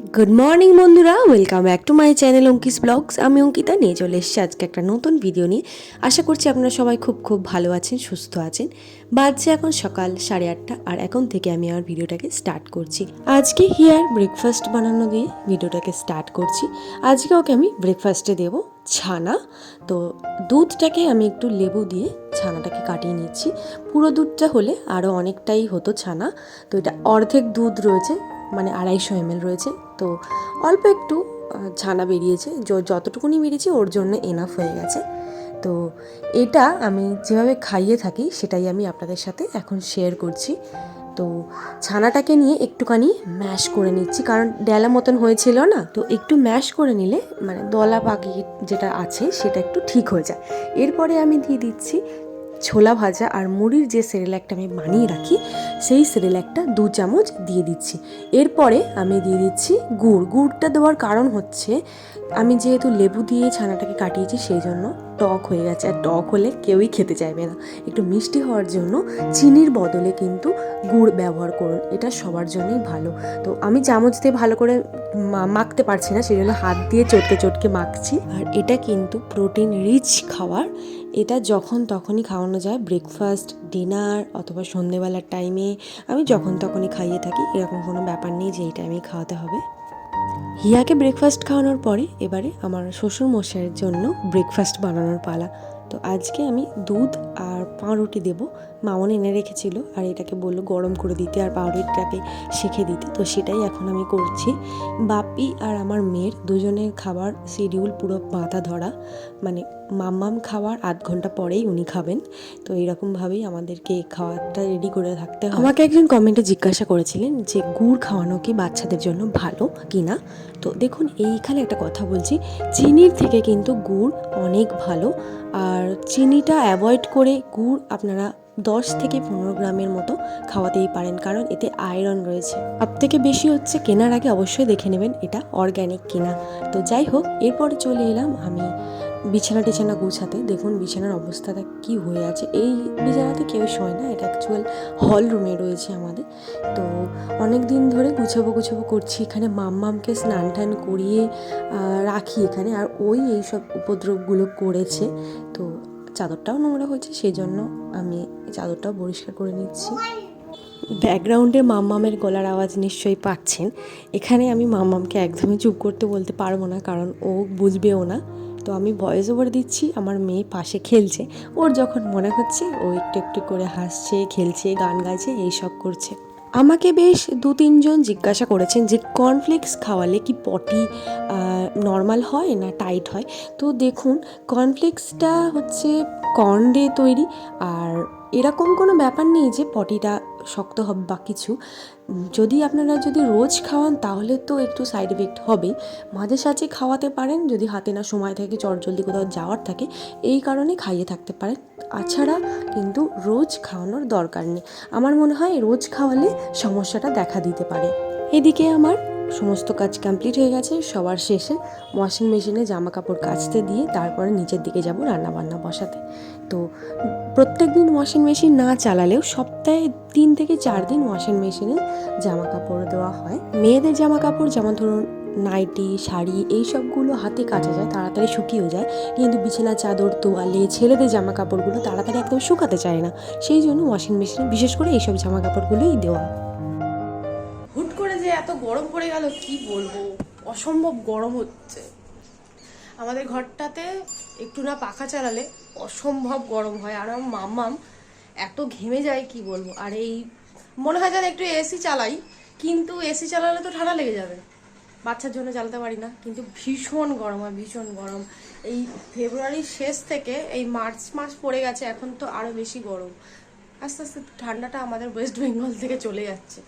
Good morning বন্ধুরা। Welcome back to my channel Ankis blogs আমি অঙ্কিতা। নিয়ে চলে এসেছি আজকে একটা নতুন ভিডিও নিয়ে। আশা করছি আপনারা সবাই খুব খুব ভালো আছেন, সুস্থ আছেন। বাজছে এখন সকাল সাড়ে আটটা, আর এখন থেকে আমি আমার ভিডিওটাকে স্টার্ট করছি। আজকে হিয়ার ব্রেকফাস্ট বানানো দিয়ে ভিডিওটাকে স্টার্ট করছি। আজকে ওকে আমি ব্রেকফাস্টে দেবো ছানা। তো দুধটাকে আমি একটু লেবু দিয়ে ছানাটাকে কাটিয়ে নিচ্ছি। পুরো দুধটা হলে আরও অনেকটাই হতো ছানা। তো এটা অর্ধেক দুধ রয়েছে মানে আড়াইশো এমএল রয়েছে। তো অল্প একটু ছানা বেরিয়েছে। যতটুকুনি বেরিয়েছে, ওর জন্য এনাফ হয়ে গেছে। তো এটা আমি যেভাবে খাইয়ে থাকি, সেটাই আমি আপনাদের সাথে এখন শেয়ার করছি। তো ছানাটাকে নিয়ে একটুখানি ম্যাশ করে নিচ্ছি, কারণ ডেলা মতন হয়েছিল না, তো একটু ম্যাশ করে নিলে মানে দলা পাখি যেটা আছে, সেটা একটু ঠিক হয়ে যায়। এরপরে আমি দিয়ে দিচ্ছি ছোলা ভাজা আর মুড়ির যে সেরেলাকটা আমি বানিয়ে রাখি, সেই সেরেলাকটা দু চামচ দিয়ে দিচ্ছি। এরপরে আমি দিয়ে দিচ্ছি গুড়। গুড়টা দেওয়ার কারণ হচ্ছে, আমি যেহেতু লেবু দিয়ে ছানাটাকে কাটিয়েছি, সেই জন্য টক হয়ে গেছে। আর টক হলে কেউই খেতে চাইবে না। একটু মিষ্টি হওয়ার জন্য চিনির বদলে কিন্তু গুড় ব্যবহার করুন। এটা সবার জন্যই ভালো। তো আমি চামচ দিয়ে ভালো করে মাখতে পারছি না, সেই জন্য হাত দিয়ে চটকে চটকে মাখছি। আর এটা কিন্তু প্রোটিন রিচ খাবার এটা যখন তখনই খাওয়ানো যায় ব্রেকফাস্ট ডিনার অথবা সন্ধেবেলার টাইমে আমি যখন তখনই খাইয়ে থাকি, এরকম কোনো ব্যাপার নেই যে এই টাইমে খাওয়াতে হবে। হিয়াকে ব্রেকফাস্ট খাওয়ানোর পরে এবারে আমার শ্বশুর মশাইয়ের জন্য ব্রেকফাস্ট বানানোর পালা। তো আজকে আমি দুধ আর পাউরুটি দেবো। মামন এনে রেখেছিল আর এটাকে বলল গরম করে দিতে আর পাউরুটিটাকে শেখে দিতে। তো সেটাই এখন আমি করছি। বাপি আর আমার মেয়ের দুজনের খাবার শিডিউল পুরো বাঁধা ধরা। মানে মাম্মাম খাওয়ার আধ ঘণ্টা পরেই উনি খাবেন। তো এরকমভাবেই আমাদেরকে খাওয়ারটা রেডি করে থাকতে হয়। আমাকে একজন কমেন্টে জিজ্ঞাসা করেছিলেন যে, গুড় খাওয়ানো কি বাচ্চাদের জন্য ভালো কি না তো দেখুন, এইখানে একটা কথা বলছি, চিনির থেকে কিন্তু গুড় অনেক ভালো। আর চিনিটা অ্যাভয়েড করে গুড় আপনারা দশ থেকে পনেরো গ্রামের মতো খাওয়াতেই পারেন, কারণ এতে আয়রন রয়েছে। সব থেকে বেশি হচ্ছে কেনার আগে অবশ্যই দেখে নেবেন এটা অর্গ্যানিক কিনা। তো যাই হোক, এরপরে চলে এলাম আমি বিছানা টিছানা গুছাতে দেখুন বিছানার অবস্থাটা কি হয়ে আছে। এই বিছানাতে কেউ শোয় না, এটা অ্যাকচুয়াল হল রুমে রয়েছে আমাদের। তো অনেক দিন ধরে গুছাবো গুছাবো করছি, এখানে মাম্মামকে স্নান টান করিয়ে রাখি এখানে। আর ওই এইসব উপদ্রবগুলো করেছে, তো চাদরটাও নোংরা হয়েছে সেই জন্য আমি চাদরটাও পরিষ্কার করে নিচ্ছি। ব্যাকগ্রাউন্ডে মাম্মামের গলার আওয়াজ নিশ্চয়ই পাচ্ছেন। এখানে আমি মাম্মামকে একদমই চুপ করতে বলতে পারব না, কারণ ও বুঝবেও না। তো আমি ভয়েস ওভার দিচ্ছি, আমার মেয়ে পাশে খেলছে। ওর যখন মনে হচ্ছে, ও একটু একটু করে হাসছে, খেলছে, গান গাইছে এইসব করছে। আমাকে বেশ দু তিনজন জিজ্ঞাসা করেছেন যে কর্নফ্লেক্স খাওয়ালে কি পটি নর্মাল হয় না টাইট হয়? তো দেখুন কর্নফ্লেক্সটা হচ্ছে কর্ন দিয়ে তৈরি, আর এরকম কোনো ব্যাপার নেই যে পটিটা শক্ত হবে বা কিছু। যদি আপনারা যদি রোজ খাওয়ান তাহলে তো একটু সাইড এফেক্ট হবেই মাঝে সাঝে খাওয়াতে পারেন, যদি হাতে না সময় থাকে, চটজলদি কোথাও যাওয়ার থাকে, এই কারণে খাইয়ে থাকতে পারেন। তাছাড়া কিন্তু রোজ খাওয়ানোর দরকার নেই। আমার মনে হয় রোজ খাওয়ালে সমস্যাটা দেখা দিতে পারে। এদিকে আমার সমস্ত কাজ কমপ্লিট হয়ে গেছে, সবার শেষে ওয়াশিং মেশিনে জামা কাপড় কাচতে দিয়ে তারপরে নিচের দিকে যাব রান্না বান্না বসাতে। তো প্রত্যেক দিন ওয়াশিং মেশিন না চালালেও সপ্তাহে তিন থেকে চার দিন ওয়াশিং মেশিনে জামা কাপড় দেওয়া হয়। মেয়েদের জামা কাপড় যেমন ধরুন নাইটি শাড়ি এই সবগুলো হাতে কাচা যায়, তাড়াতাড়ি শুকিয়েও যায়। কিন্তু বিছানা চাদর, তোয়ালে ছেলেদের জামা কাপড়গুলো তাড়াতাড়ি একদম শুকাতে চায় না। সেই জন্য ওয়াশিং মেশিনে বিশেষ করে এইসব জামা কাপড়গুলোই দেওয়া হুট করে যে এত গরম পড়ে গেল, কি বলব? অসম্ভব গরম হচ্ছে। আমাদের ঘরটাতে একটু না পাখা চালালে অসম্ভব গরম হয়। আর আমার মাম্মাম এত ঘেমে যায়, কি বলব? আর এই মনে হয় যেন একটু এসি চালাই, কিন্তু এসি চালালে তো ঠান্ডা লেগে যাবে। বাচ্চার জন্য চালাতে পারি না, কিন্তু ভীষণ গরম হয়, ভীষণ গরম। এই ফেব্রুয়ারির শেষ থেকে এই মার্চ মাস পড়ে গেছে, এখন তো আরও বেশি গরম। আস্তে আস্তে ঠান্ডাটা আমাদের ওয়েস্ট বেঙ্গল থেকে চলে যাচ্ছে।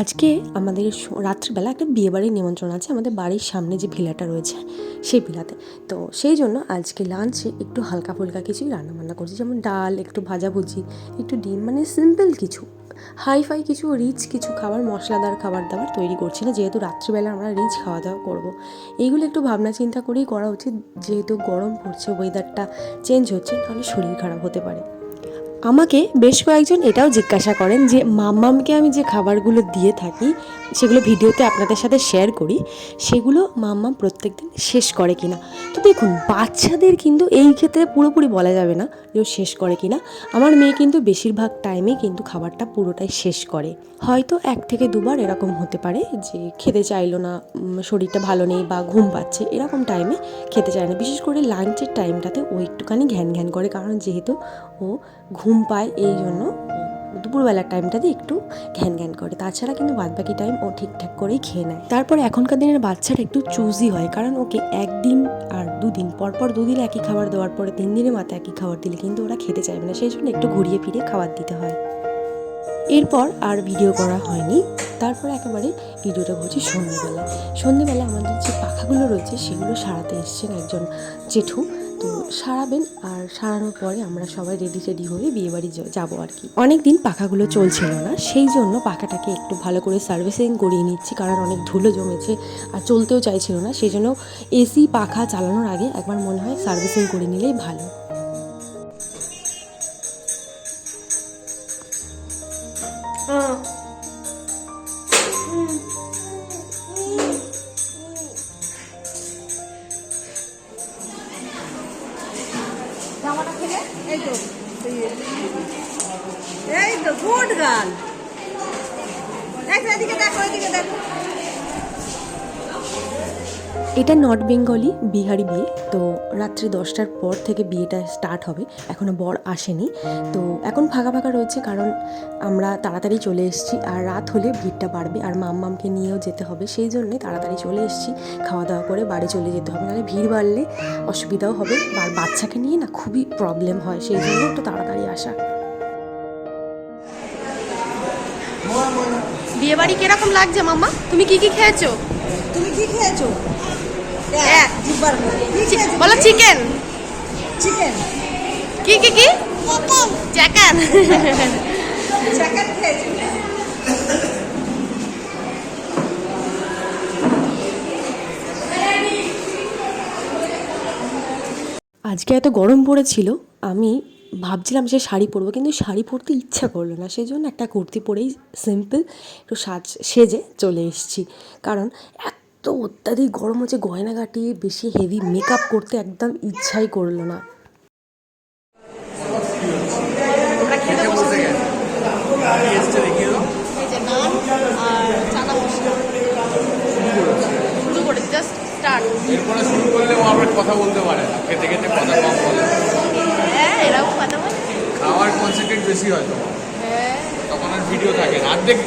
আজকে আমাদের রাত্রিবেলা একটা বিয়েবাড়ির নিমন্ত্রণ আছে, আমাদের বাড়ির সামনে যে ভিলাটা রয়েছে, সেই ভিলাতে। তো সেই জন্য আজকে লাঞ্চে একটু হালকা ফুলকা কিছুই রান্নাবান্না করছি, যেমন ডাল, একটু ভাজাভুজি, একটু ডিম মানে সিম্পল কিছু। হাই ফাই কিছু রিচ কিছু খাবার, মশলাদার খাবার দাবার তৈরি করছি না, যেহেতু রাত্রিবেলা আমরা রিচ খাওয়া দাওয়া করব। এইগুলো একটু ভাবনা চিন্তা করেই করা উচিত, যেহেতু গরম পড়ছে ওয়েদারটা চেঞ্জ হচ্ছে, তাহলে শরীর খারাপ হতে পারে। আমাকে বেশ কয়েকজন এটাও জিজ্ঞাসা করেন যে, মাম্মামকে আমি যে খাবারগুলো দিয়ে থাকি, সেগুলো ভিডিওতে আপনাদের সাথে শেয়ার করি, সেগুলো মাম্মাম প্রত্যেকদিন শেষ করে কিনা? তো দেখুন, বাচ্চাদের কিন্তু এই ক্ষেত্রে পুরোপুরি বলা যাবে না যে ও শেষ করে কিনা। আমার মেয়ে কিন্তু বেশিরভাগ টাইমে কিন্তু খাবারটা পুরোটাই শেষ করে। হয়তো এক থেকে দুবার এরকম হতে পারে যে খেতে চাইলো না শরীরটা ভালো নেই বা ঘুম পাচ্ছে, এরকম টাইমে খেতে চায় না। বিশেষ করে লাঞ্চের টাইমটাতে ও একটুখানি ঘ্যান ঘ্যান করে, কারণ যেহেতু ও ঘুম পায় এই জন্য দুপুরবেলার টাইমটাতে একটু ঘ্যান ঘ্যান করে। তাছাড়া কিন্তু বাদবাকি টাইম ও ঠিকঠাক করেই খেয়ে নেয়। তারপর এখনকার দিনের বাচ্চারা একটু চুজি হয়, কারণ ওকে একদিন আর দুদিন, পরপর দুদিন একই খাবার দেওয়ার পরে তিন দিনের মাথায় একই খাবার দিলে কিন্তু ওরা খেতে চাইবে না। সেই জন্য একটু ঘুরিয়ে ফিরে খাবার দিতে হয়। এরপর আর ভিডিও করা হয়নি। তারপর একেবারে ভিডিওটা করছি সন্ধ্যেবেলা সন্ধ্যেবেলা আমাদের যে পাখাগুলো রয়েছে, সেগুলো সারাতে এসছেন একজন জেঠু। তো সারাবেন আর সারানোর পরে আমরা সবাই রেডি টেডি হয়ে বিয়েবাড়ি যাব আর কি। অনেক দিন পাখাগুলো চলছিল না, সেই জন্য পাখাটাকে একটু ভালো করে সার্ভিসিং করিয়ে নিচ্ছি, কারণ অনেক ধুলো জমেছে আর চলতেও চাইছিল না, সেই জন্য এসি পাখা চালানোর আগে একবার মনে হয় সার্ভিসিং করে নিলেই ভালো। এটা নর্থ বেঙ্গলি বিহারি বিয়ে, তো রাত্রি দশটার পর থেকে বিয়েটা স্টার্ট হবে। এখনও বর আসেনি, তো এখন ফাঁকা ফাঁকা রয়েছে কারণ আমরা তাড়াতাড়ি চলে এসেছি আর রাত হলে ভিড়টা বাড়বে আর মাম্মামকে নিয়েও যেতে হবে। সেই জন্যে তাড়াতাড়ি চলে এসেছি, খাওয়া দাওয়া করে বাড়ি চলে যেতে হবে। নাহলে ভিড় বাড়লে অসুবিধাও হবে আর বাচ্চাকে নিয়ে না খুবই প্রবলেম হয়। সেই জন্য একটু তাড়াতাড়ি আসা। বিয়ে বাড়ি কীরকম লাগছে মাম্মা? তুমি কি কি খেয়েছো? তুমি কি খেয়েছো? বলো চিকেন। চিকেন। কি কি কি? চিকেন। চিকেন খেয়েছো? আজকে এত গরম পড়েছিল আমি ভাবছিলাম যে শাড়ি পরবো কিন্তু শাড়ি পরতে ইচ্ছা করল না। সেই জন্য একটা কুর্তি পরেই সিম্পল একটু সাজ সেজে চলে এসেছি। কারণ এত অত্যাধিক গরম হচ্ছে গয়নাগাটি বেশি হেভি মেকআপ করতে একদম ইচ্ছাই করল না। কথা বলতে পারে না। খেতে খেতে কথা কম বলে হ্যাঁ এরাও কথা বলে খাওয়ার কনসেন্ট্রেট বেশি হয় তোমার হ্যাঁ। তখন আর ভিডিও থাকে না। অর্ধেক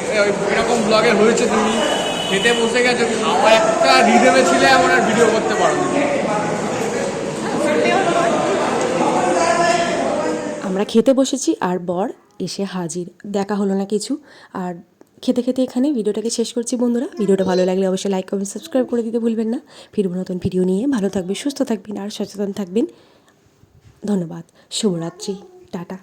এরকম ব্লগে হয়েছে তুমি খেতে বসে গেছো খাওয়া একটা রিদেমে ছিলে এমন আর ভিডিও করতে পারো। আমরা খেতে বসেছি আর বর এসে হাজির। দেখা হলো না কিছু। আর খেতে খেতে এখানে ভিডিওটাকে শেষ করছি বন্ধুরা। ভিডিওটা ভালো লাগলে অবশ্যই লাইক কমেন্ট সাবস্ক্রাইব করে দিতে ভুলবেন না। ফিরবো নতুন ভিডিও নিয়ে। ভালো থাকবেন সুস্থ থাকবেন আর সচেতন থাকবেন। ধন্যবাদ। শুভরাত্রি। টাটা।